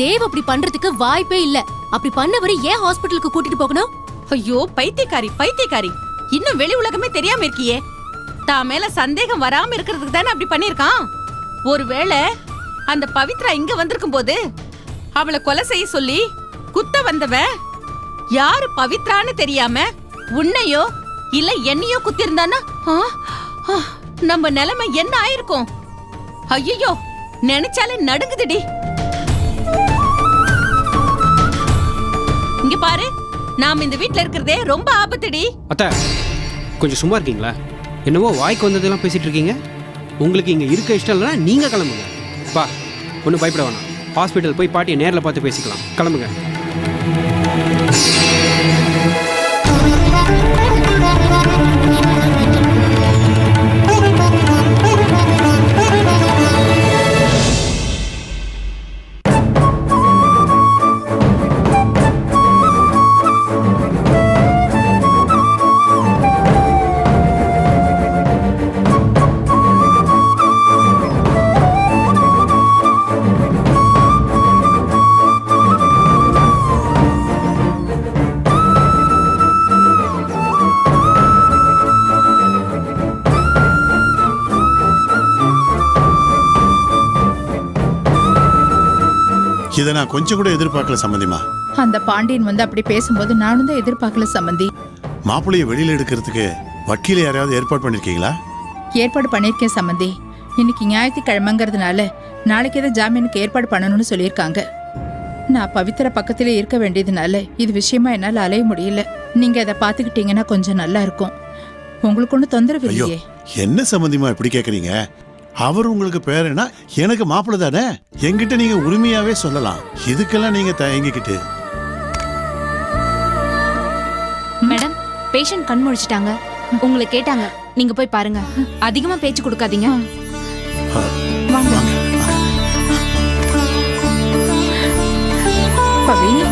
தேவ் அப்படி பண்றதுக்கு வாய்ப்பே இல்ல. அப்படி பண்ணவரை ஏன் ஹாஸ்பிட்டலுக்கு கூட்டிட்டு போகணும்? ஐயோ பைத்தியக்காரி பைத்தியக்காரி. இன்னும் வெளி உலகமே தெரியாம இருக்கியே. தான் மேல சந்தேகம் வராம இருக்கிறதுக்கு தானே அப்படி பண்ணிருக்கான் ஒருவேளை அந்த பவித்ரா இங்க வந்திருக்கும் போது அவளை கொலை செய்ய சொல்லி குத்த வந்தவன் யாரு பவித்ரான்னு தெரியாம உன்னையோ இல்ல என்னையோ குத்திருந்தானா ஆ, ஆ, நம்ம நிலைமை என்ன ஆயிருக்கும்? ஐயோ நினைச்சாலே நடுங்குதுடி. இங்க பாரு. நாம இந்த வீட்ல இருக்கிறதே ரொம்ப ஆபத்துடி. அத்தை கொஞ்சம் சும்மா இருக்கீங்களா? என்னவோ வாய்க்கு வந்ததெல்லாம் பேசிட்டு இருக்கீங்க. உங்களுக்கு இங்கே இருக்க இஷ்டம் இல்லைனா நீங்கள் கிளம்புங்க. பா ஒன்றும் பயப்பட வேணாம். ஹாஸ்பிட்டல் போய் பாட்டியை நேரில் பார்த்து பேசிக்கலாம். கிளம்புங்க. இதை நான் கொஞ்சம் கூட எதிர்பார்க்கல சம்மந்திமா. அந்த பாண்டியன் வந்து அப்படி பேசும்போது நானும் தான் எதிர்பார்க்கல சம்பந்தி மாப்பிள்ளையை வெளியில எடுக்கிறதுக்கு வக்கீல யாரையாவது ஏற்பாடு பண்ணிருக்கீங்களா? ஏற்பாடு பண்ணியிருக்கேன் சம்பந்தி இன்னைக்கு ஞாயிற்றுக்கிழமைங்கிறதுனால நாளைக்கு ஏதோ ஜாமீனுக்கு ஏற்பாடு பண்ணணும்னு சொல்லியிருக்காங்க. நான் பவித்திர பக்கத்திலே இருக்க வேண்டியதுனால இது விஷயமா என்னால் அலைய முடியல. நீங்க அதை பார்த்துக்கிட்டீங்கன்னா கொஞ்சம் நல்லா இருக்கும். உங்களுக்கு ஒன்றும் தொந்தரவு ஐயோ இல்லையே. என்ன சம்மந்திமா இப்படி கேக்குறீங்க? அவர் உங்களுக்கு பேருனா எனக்கு மாப்பிள்ளை தானே? என்கிட்ட நீங்க உரிமையாவே சொல்லலாம். இதுக்கெல்லாம் நீங்க தயங்கிக்கிட்டு. மேடம் பேஷண்ட் கண் முழிச்சிட்டாங்க. உங்களை கேட்டாங்க. நீங்க போய் பாருங்க. அதிகமா பேச்சு கொடுக்காதீங்க. வாங்க. பவி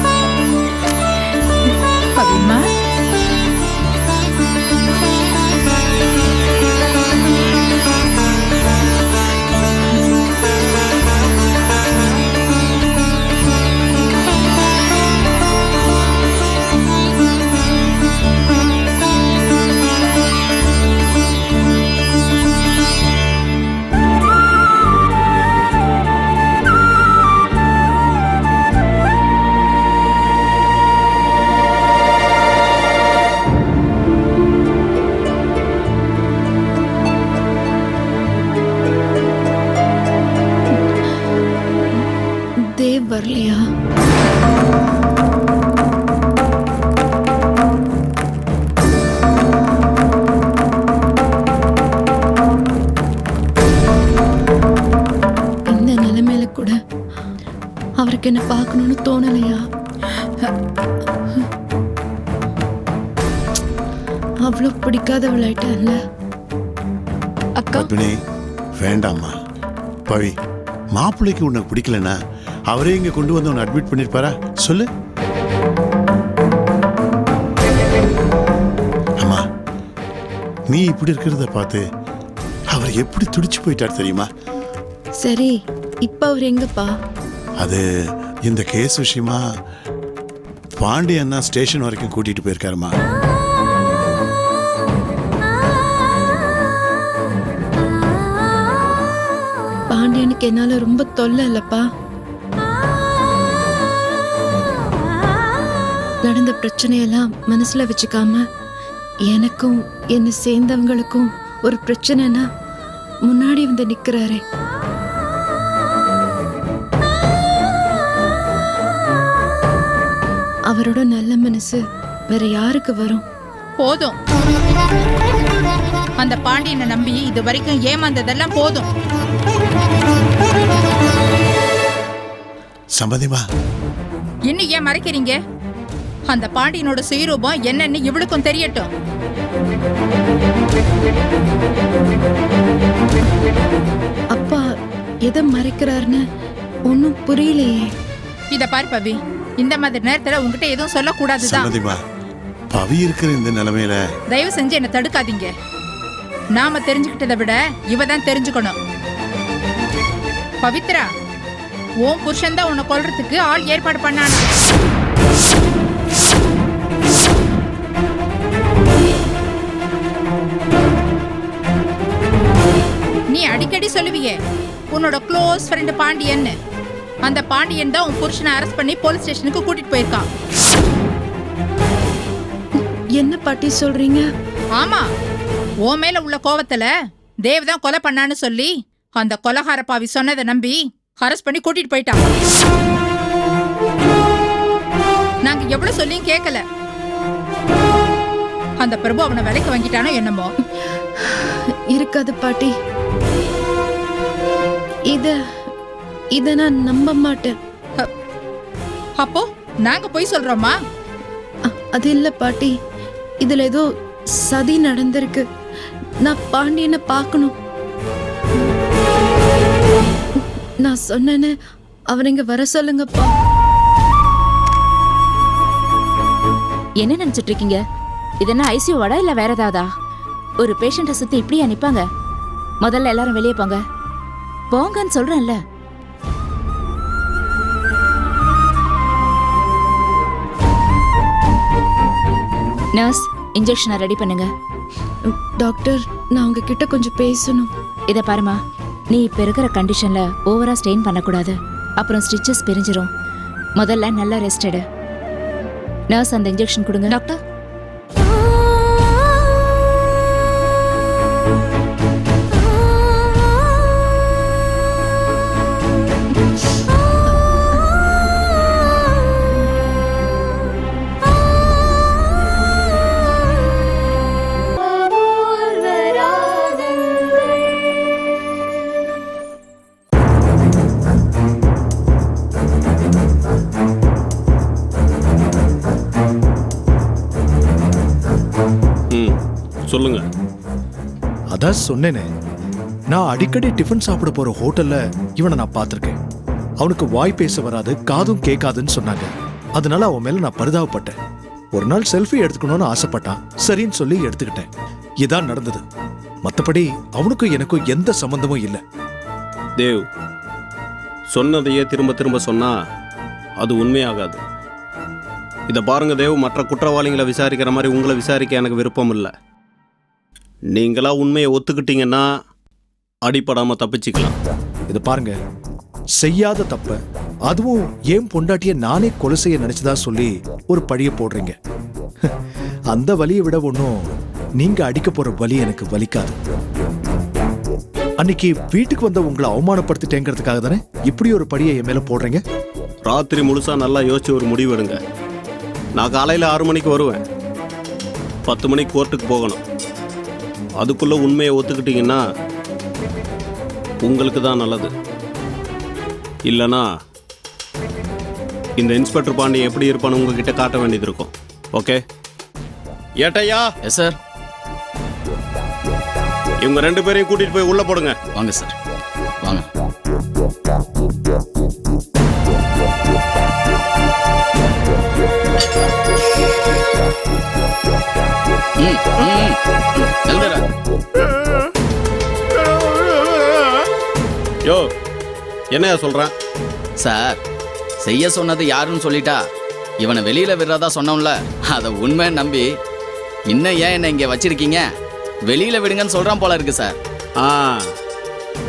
அவ்வளோ பிடிக்காதவளாயிட்டான்ல அக்கா? பத்மினி வேண்டாம்மா. பவி மாப்பிள்ளைக்கு உனக்கு பிடிக்கலனா அவரே இங்க கொண்டு வந்து உன்னை அட்மிட் பண்ணிருப்பாரா? சொல்லு. அம்மா நீ இப்படி இருக்கிறத பார்த்து அவர் எப்படி துடிச்சு போயிட்டார் தெரியுமா? சரி இப்ப அவர் எங்கப்பா? அது இந்த கேஸ் விஷயமா பாண்டி அண்ணா ஸ்டேஷன் வரைக்கும் கூட்டிட்டு போயிருக்காருமா பாண்டியனுக்கு என்னால ரொம்ப தொல்லை இல்லப்பா. நடந்த பிரச்சனையெல்லாம் மனசுல வச்சுக்காம எனக்கும் என்னை சேர்ந்தவங்களுக்கும் ஒரு பிரச்சனைனா முன்னாடி வந்து நிக்கிறாரே. அவரோட நல்ல மனசு வேற யாருக்கு வரும்? போதும். அந்த பாண்டியனை நம்பி இது வரைக்கும் ஏமாந்ததெல்லாம் போதும். சம்மதிமா இன்னும் ஏன் மறைக்கிறீங்க? அந்த பாண்டியனோட சுயரூபம் என்னன்னு இவளுக்கும் தெரியட்டும். அப்பா எதை மறைக்கிறாருன்னு ஒன்னும் புரியலையே. இத பாரு பவி இந்த மாதிரி நேரத்துல உங்ககிட்ட எதுவும் சொல்லக்கூடாதுதான். சம்மதிமா பவி இருக்கிற இந்த நிலைமையில தயவு செஞ்சு என்ன தடுக்காதீங்க. நாம தெரிஞ்சுக்கிட்டதை விட இவ தான் தெரிஞ்சுக்கணும். பவித்ரா உன் புருஷன் தான் உன்னை கொல்றதுக்கு ஆள் ஏற்பாடு பண்ணானா. நீ அடிக்கடி சொல்லுவியே உன்னோட க்ளோஸ் ஃப்ரெண்டு பாண்டியன்னு. அந்த பாண்டியன் தான் உன் புருஷனை அரெஸ்ட் பண்ணி போலீஸ் ஸ்டேஷனுக்கு கூட்டிட்டு போயிருக்கான். என்ன பாட்டி சொல்றீங்க? ஆமா உன் மேல உள்ள கோவத்துல தேவ் தான் கொலை பண்ணான்னு சொல்லி அந்த கொலகார பாவி சொன்னதை நம்பி அரெஸ்ட் பண்ணி கூட்டிட்டு போயிட்டான் நாங்க எவ்வளவு சொல்லியும் கேட்கல அந்த பிரபு அவனை விலைக்கு வாங்கிட்டானோ என்னமோ. இருக்காது பாட்டி. இத இத நான் நம்ப மாட்டேன். அப்போ நாங்க போய் சொல்றோமா? அது இல்ல பாட்டி. இதுல ஏதோ சதி நடந்திருக்கு. நான் பாண்டியனை பார்க்கணும். நான் சொன்னேன்னு அவனைங்க வர சொல்லுங்கப்பா. என்ன நினைச்சிட்டு இருக்கீங்க? இது என்ன ஐசியூ வாடா இல்ல வேற ஏதாவதா? ஒரு பேஷண்ட்டை சுத்தி இப்படியா நிப்பாங்க? முதல்ல எல்லாரும் வெளியே போங்க. போங்கன்னு சொல்றேன்ல. நர்ஸ் இன்ஜெக்ஷனை ரெடி பண்ணுங்க. டாக்டர் நான் உங்ககிட்ட கொஞ்சம் பேசணும். இத பாருமா நீ இப்ப இருக்கிற கண்டிஷன்ல ஓவரா ஸ்ட்ரெயின் பண்ணக்கூடாது. அப்புறம் ஸ்டிச்சஸ் பிரிஞ்சிரும். முதல்ல நல்லா ரெஸ்ட் எடு. நர்ஸ் அந்த இன்ஜெக்ஷன் கொடுங்க. டாக்டர் அதான் சொன்னேனே. நான் அடிக்கடி டிஃபன் சாப்பிட போற ஹோட்டல்ல இவனை நான் பார்த்திருக்கேன். அவனுக்கு வாய் பேச வராது காதும் கேட்காதுன்னு சொன்னாங்க. அதனால அவன் மேல நான் பரிதாபப்பட்டேன். ஒரு நாள் செல்ஃபி எடுத்துக்கணும்னு ஆசைப்பட்டான். சரின்னு சொல்லி எடுத்துக்கிட்டேன். இதான் நடந்தது. மத்தபடி அவனுக்கும் எனக்கும் எந்த சம்பந்தமும் இல்லை. தேவ் சொன்னதையே திரும்ப திரும்ப சொன்னா அது உண்மையாகாது. இதை பாருங்க தேவ் மற்ற குற்றவாளிகளை விசாரிக்கிற மாதிரி உங்களை விசாரிக்க எனக்கு விருப்பம் இல்லை. நீங்களா உண்மையை ஒத்துக்கிட்டீங்கன்னா அடிப்படாம தப்பிச்சுக்கலாம். இது பாருங்க. செய்யாத தப்ப அதுவும் ஏன் பொண்டாட்டிய நானே கொலை செய்ய நினைச்சதா சொல்லி ஒரு பழிய போடுறீங்க. அந்த வலியை விட ஒன்றும் நீங்க அடிக்க போற வலி எனக்கு வலிக்காது. அன்னைக்கு வீட்டுக்கு வந்த உங்களை அவமானப்படுத்திட்டேங்கிறதுக்காக தானே இப்படி ஒரு படியை என் மேல போடுறீங்க? ராத்திரி முழுசா நல்லா யோசிச்சு ஒரு முடிவு எடுங்க. நான் காலையில் ஆறு மணிக்கு வருவேன். பத்து மணிக்கு கோர்ட்டுக்கு போகணும். அதுக்குள்ள உண்மையை ஒத்துக்கிட்டீங்கன்னா உங்களுக்கு தான் நல்லது. இல்லைனா இந்த இன்ஸ்பெக்டர் பாண்டி எப்படி இருப்பான்னு உங்ககிட்ட காட்ட வேண்டியது இருக்கும். ஓகே? ஏட்டையா? எஸ் சார் இவங்க ரெண்டு பேரையும் கூட்டிட்டு போய் உள்ள போடுங்க. வாங்க சார் என்னையா சொல்றேன்? சார் செய்ய சொன்னது யாருன்னு சொல்லிட்டா இவனை வெளியில விடுறதா சொன்னோம்ல அதை உண்மை நம்பி இன்னும் ஏன் என்ன இங்க வச்சிருக்கீங்க? வெளியில விடுங்கன்னு சொல்றான் போல இருக்கு சார். ஆ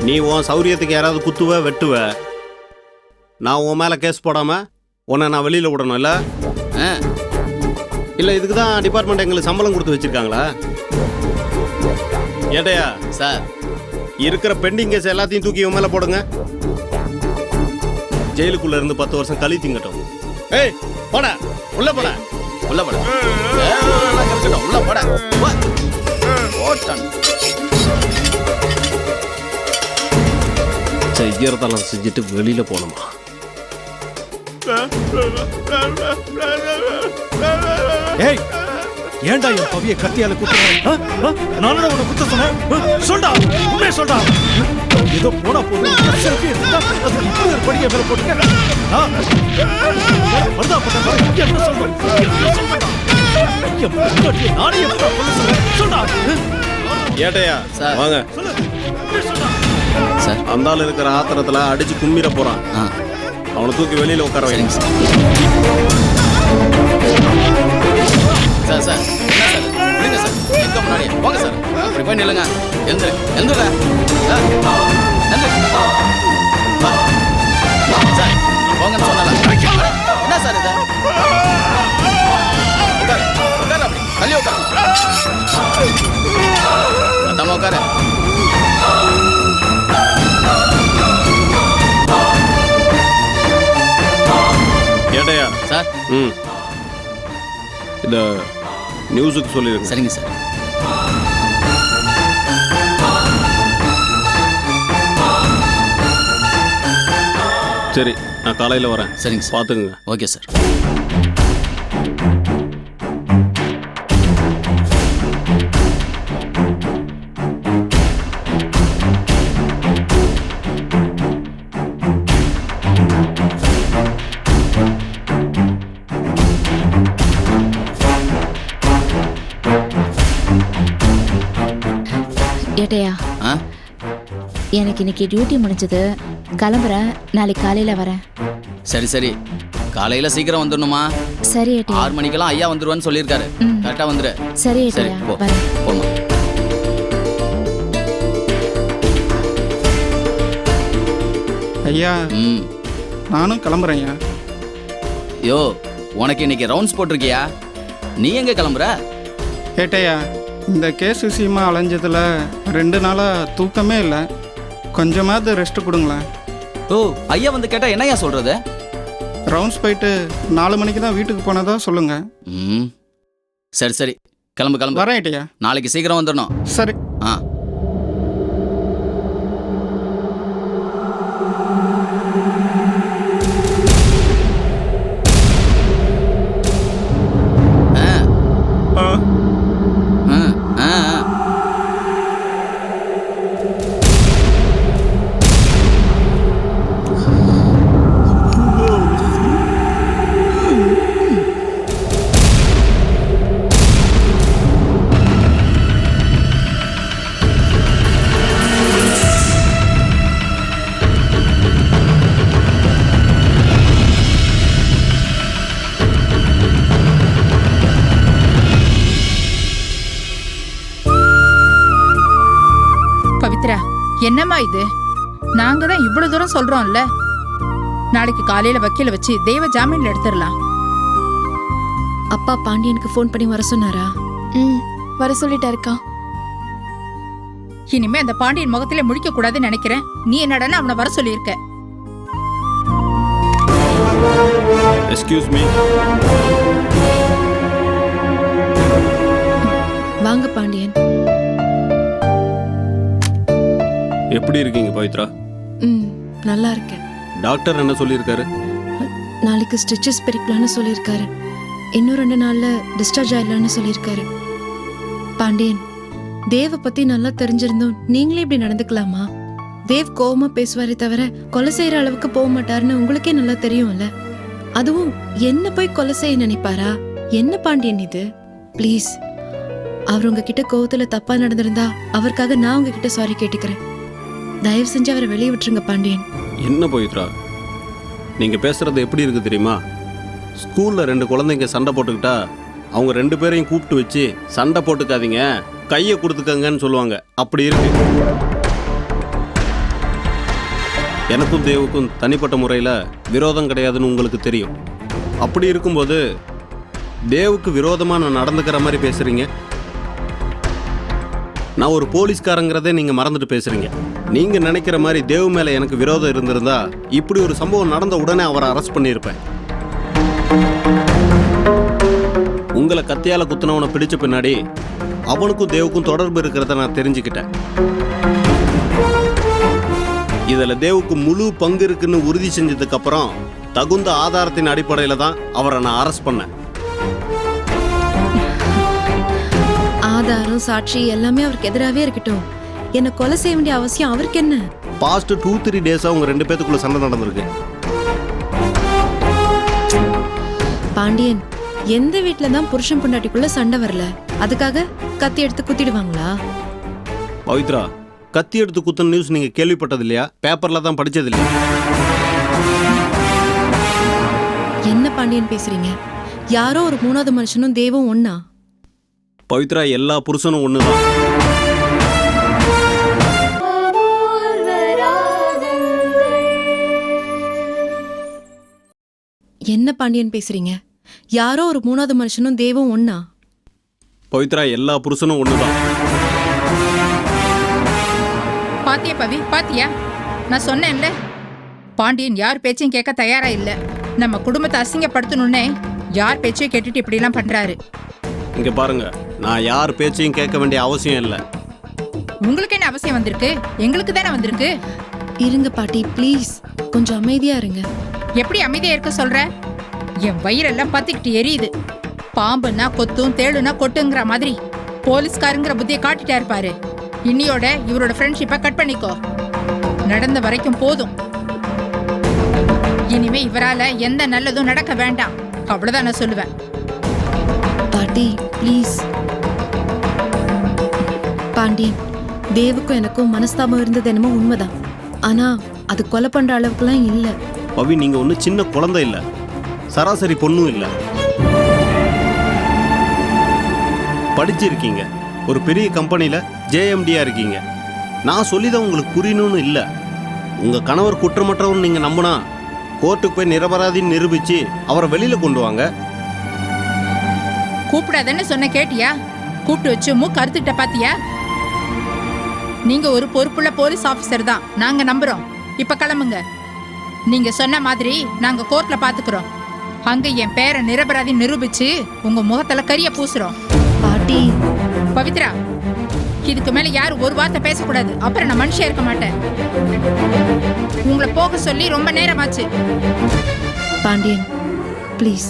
நீ உன் சௌரியத்துக்கு யாராவது குத்துவ வெட்டுவ? நான் உன் மேலே கேஸ் போடாம உன்னை நான் வெளியில் விடணும் இல்லை? இல்லை இதுக்கு தான் டிபார்ட்மெண்ட் எங்களுக்கு சம்பளம் கொடுத்து வச்சிருக்காங்களா? ஏட்டையா சார். இருக்கிற பெண்டிங் கேஸ் எல்லாத்தையும் தூக்கி இவன் மேலே போடுங்க. ஜெயிலுக்குள்ள இருந்து பத்து வருஷம் திங்கட்டும் ஏய் போட. உள்ள போட. உள்ள போட. உள்ள போட. போட்டான். செய்யறதெல்லாம் செஞ்சுட்டு வெளியில போகணுமா? ஏய் ஏன்டா என் பவிய கத்தியால குத்துற? நானடா உன்னை குத்த சொன்னேன். சொல்டா. உண்மையை சொல்டா. ஏதோ போனா போதும் செல்ஃபி எடுத்தா அது இப்படி ஒரு படியை மேல போட்டுக்க ஆ? வருதா போட்ட பாரு, என்ன சொல்றேன் என்ன சொல்றேன் என் பொண்டாட்டியை நானே எப்படி கொல்ல சொல்றேன்? சொல்டா. ஏட்டையா சார். வாங்க. சார். அந்த ஆள் இருக்கிற ஆத்திரத்துல அடிச்சு கும்மிர போறான். ஆ. அவனை தூக்கி வெளியில உட்கார வைங்க. Sir sir. என்ன சார்? விடுங்க சார்? எங்க முன்னாடி? போங்க சார். அப்படி போய் நில்லுங்க. எந்திரு. எந்திர. சார் போங்கன்னு சொன்னல என்ன சார் இது? உட்காரு. உட்காரு அப்படி. தள்ளி உட்காரு. சத்தமா உட்காரு. ஏட்டையா? சார். ம். இந்த நியூஸுக்கு சொல்லிடுங்க. சரிங்க சார். சரி நான் காலையில் வரேன். சரிங்க சார். பார்த்துக்குங்க. Okay sir. ஏட்டையா ஆ? எனக்கு இன்னைக்கு டியூட்டி முடிஞ்சது. கிளம்புறேன். நாளைக்கு காலையில வரேன். சரி சரி. காலையில சீக்கிரம் வந்துடணுமா? சரி ஏட்டையா. ஆறு மணிக்கெல்லாம் ஐயா வந்துருவான்னு சொல்லியிருக்காரு. ம். கரெக்டா வந்துரு. சரி சரி ஏட்டையா போ. வரேன். போமா ஐயா ம். நானும் கிளம்புறேன் ஐயா. யோ உனக்கு இன்னைக்கு ரவுண்ட்ஸ் போட்டிருக்கியா? நீ எங்க கிளம்புற? ஏட்டையா இந்த கேஸ் விஷயமா அலைஞ்சதில் ரெண்டு நாளாக தூக்கமே இல்லை. கொஞ்சமாவது ரெஸ்ட் கொடுங்களேன். ஓ ஐயா வந்து கேட்டா என்னய்யா சொல்றது? ரவுண்ட்ஸ் போயிட்டு நாலு மணிக்கு தான் வீட்டுக்கு போனதா சொல்லுங்க. ம். சரி சரி. கிளம்பு கிளம்பு. வரேன் ஏட்டையா நாளைக்கு சீக்கிரம் வந்துடணும். சரி. ஆ. இது? நாங்க தான் இவ்வளவு தூரம் சொல்றோம்ல. நாளைக்கு காலையில வக்கீல வச்சு தெய்வ ஜாமீன்ல எடுத்துடலாம். அப்பா பாண்டியனுக்கு ஃபோன் பண்ணி வர சொன்னாரா? ம் வர சொல்லிட்டாருக்கா இனிமே அந்த பாண்டியன் முகத்திலே முழிக்க கூடாதுன்னு நினைக்கிறேன். நீ என்னடா அவனை வர சொல்லியிருக்க. எஸ்கியூஸ் மீ வாங்க பாண்டியன். எப்படி இருக்கீங்க பவித்ரா? ம் நல்லா இருக்கேன். டாக்டர் என்ன சொல்லியிருக்காரு? நாளைக்கு ஸ்டிச்சஸ் பிரிக்கலான்னு சொல்லியிருக்காரு. இன்னும் ரெண்டு நாள்ல டிஸ்சார்ஜ் ஆயிடலான்னு சொல்லியிருக்காரு. பாண்டியன் தேவ பத்தி நல்லா தெரிஞ்சிருந்தோம் நீங்களே இப்படி நடந்துக்கலாமா? தேவ் கோவமா பேசுவாரே தவிர கொலை செய்யற அளவுக்கு போக மாட்டாருன்னு உங்களுக்கே நல்லா தெரியும்ல. அதுவும் என்ன போய் கொலை செய்ய நினைப்பாரா? என்ன பாண்டியன் இது? ப்ளீஸ் அவர் உங்ககிட்ட கோவத்துல தப்பா நடந்திருந்தா அவருக்காக நான் உங்ககிட்ட சாரி கேட்டுக்கிறேன். தயவு செஞ்சு அவரை வெளியே விட்டுருங்க பாண்டியன். என்ன பவித்ரா நீங்கள் பேசுறது எப்படி இருக்குது தெரியுமா? ஸ்கூலில் ரெண்டு குழந்தைங்க சண்டை போட்டுக்கிட்டா அவங்க ரெண்டு பேரையும் கூப்பிட்டு வச்சு சண்டை போட்டுக்காதீங்க கையை கொடுத்துக்கங்கன்னு சொல்லுவாங்க. அப்படி இருக்கு. எனக்கும் தேவுக்கும் தனிப்பட்ட முறையில் விரோதம் கிடையாதுன்னு உங்களுக்கு தெரியும். அப்படி இருக்கும்போது தேவுக்கு விரோதமாக நான் நடந்துக்கிற மாதிரி பேசுகிறீங்க நான் ஒரு போலீஸ்காரங்கிறதே நீங்கள் மறந்துட்டு பேசுகிறீங்க நீங்கள் நினைக்கிற மாதிரி தேவ் மேலே எனக்கு விரோதம் இருந்திருந்தா இப்படி ஒரு சம்பவம் நடந்த உடனே அவரை அரெஸ்ட் பண்ணியிருப்பேன். உங்களை கத்தியால் குத்துனவனை பிடிச்ச பின்னாடி அவனுக்கும் தேவுக்கும் தொடர்பு இருக்கிறத நான் தெரிஞ்சுக்கிட்டேன். இதில் தேவுக்கு முழு பங்கு இருக்குன்னு உறுதி செஞ்சதுக்கப்புறம் தகுந்த ஆதாரத்தின் அடிப்படையில் தான் அவரை நான் அரெஸ்ட் பண்ணேன். ஆதாரம் சாட்சி எல்லாமே அவருக்கு எதிராகவே இருக்கட்டும். என்ன கொலை செய்ய வேண்டிய அவசியம் அவருக்கு என்ன? பாஸ்ட் டூ த்ரீ டேஸாக உங்க ரெண்டு பேத்துக்குள்ள சண்டை நடந்திருக்கு. பாண்டியன் எந்த வீட்ல தான் புருஷன் பொண்டாட்டிக்குள்ள சண்டை வரல? அதுக்காக கத்தி எடுத்து குத்திடுவாங்களா? பவித்ரா கத்தி எடுத்து குத்துன நியூஸ் நீங்க கேள்விப்பட்டது இல்லையா? பேப்பர்ல தான் படிச்சது இல்லையா? என்ன பாண்டியன் பேசுறீங்க? யாரோ ஒரு மூணாவது மனுஷனும் தேவும் ஒண்ணா? பவித்ரா எல்லா புருஷனும் ஒன்று தான் என்ன பாண்டியன் பேசுறீங்க? யாரோ ஒரு மூணாவது மனுஷனும் தேவும் ஒண்ணா? பவித்ரா எல்லா புருஷனும் ஒன்று தான் பாத்தியா பவி? பாத்தியா? நான் சொன்னேன்ல. பாண்டியன் யார் பேச்சையும் கேட்க தயாரா இல்ல. நம்ம குடும்பத்தை அசிங்கப்படுத்தணும்னே யார் பேச்சையும் கேட்டுட்டு இப்படிலாம் பண்றாரு. இங்கே பாருங்க நான் யார் பேச்சையும் கேட்க வேண்டிய அவசியம் இல்லை. உங்களுக்கு என்ன அவசியம் வந்திருக்கு? எங்களுக்கு தானே வந்திருக்கு. இருங்க பாட்டி ப்ளீஸ். கொஞ்சம் அமைதியா இருங்க. எப்படி அமைதியா இருக்க சொல்ற? என் வயிறெல்லாம் பத்திக்கிட்டு எரியுது. பாம்புனா கொத்தும் தேளுனா கொட்டுங்கிற மாதிரி போலீஸ்காரங்கிற புத்தியை காட்டிட்டாரு பாரு. இன்னியோட இவரோட ஃப்ரெண்ட்ஷிப்பை கட் பண்ணிக்கோ. நடந்த வரைக்கும் போதும். இனிமே இவரால எந்த நல்லதும் நடக்க வேண்டாம். அவ்வளவுதான் நான் சொல்லுவேன். பாட்டி ப்ளீஸ் பாண்டியன் தேவுக்கும் எனக்கும் மனஸ்தாபம் இருந்தது என்னமோ உண்மைதான். ஆனா அது கொலை பண்ற அளவுக்குலாம் இல்லை. பவி நீங்கள் ஒன்றும் சின்ன குழந்தை இல்லை. சராசரி பொண்ணும் இல்லை. படிச்சிருக்கீங்க. ஒரு பெரிய கம்பெனியில் ஜேஎம்டியாக இருக்கீங்க. நான் சொல்லி தான் உங்களுக்கு புரியணும்னு இல்லை. உங்கள் கணவர் குற்றமற்றவன் நீங்கள் நம்பினா கோர்ட்டுக்கு போய் நிரபராதின்னு நிரூபித்து அவரை வெளியில் கொண்டு வாங்க. கூப்பிடாதன்னு சொன்ன கேட்டியா? கூப்பிட்டு வச்சு மூக்கு அறுத்துக்கிட்ட பாத்தியா? நீங்க ஒரு பொறுப்புள்ள போலீஸ் ஆபீசர் தான். நாங்க நம்புறோம். இப்ப கிளம்புங்க. நீங்க சொன்ன மாதிரி நாங்க கோர்ட்ல பாத்துக்கிறோம். அங்க என் பேரை நிரபராதி நிரூபிச்சு உங்க முகத்துல கரிய பூசுறோம். பாட்டி. பவித்ரா இதுக்கு மேல யாரும் ஒரு வார்த்தை பேசக்கூடாது. அப்புறம் நான் மனுஷன் இருக்க மாட்டேன். உங்களை போக சொல்லி ரொம்ப நேரமாச்சு. பாண்டியன் ப்ளீஸ்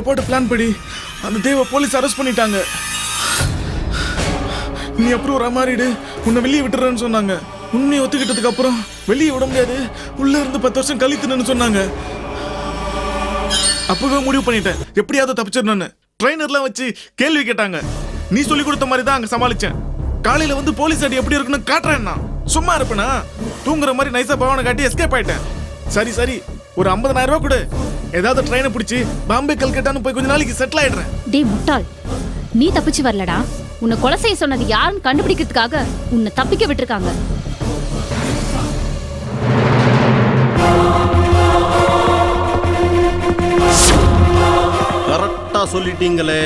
நம்ம போட்ட பிளான் படி. அந்த தேவ போலீஸ் அரெஸ்ட் பண்ணிட்டாங்க. நீ அப்புறம் மாறிடு உன்னை வெளியே விட்டுறேன்னு சொன்னாங்க. உண்மையை ஒத்துக்கிட்டதுக்கு அப்புறம் வெளியே விட முடியாது. உள்ள இருந்து பத்து வருஷம் கழித்துணுன்னு சொன்னாங்க. அப்பவே முடிவு பண்ணிட்டேன். எப்படியாவது தப்பிச்சிடணும்னு ட்ரைனர்லாம் வச்சு கேள்வி கேட்டாங்க. நீ சொல்லி கொடுத்த மாதிரி தான் அங்கே சமாளிச்சேன். காலையில வந்து போலீஸ் அடி எப்படி இருக்குன்னு காட்டுறேன் நான். சும்மா இருப்பேனா? தூங்குற மாதிரி நைஸா பவனை காட்டி எஸ்கேப் ஆயிட்டேன். சரி சரி. ஒரு ஐம்பதாயிரம் ரூபாய் கொடு. ஏதாவது ட்ரெயினை பிடிச்சி பாம்பே கல்கட்டான்னு போய் கொஞ்ச நாளைக்கு செட்டில் ஆயிடுறேன். டே முட்டாள் நீ தப்பிச்சு வரலடா. உன்னை கொலை செய்ய சொன்னது யாருன்னு கண்டுபிடிக்கிறதுக்காக உன்னை தப்பிக்க விட்டுருக்காங்க. கரெக்டாக சொல்லிட்டீங்களே.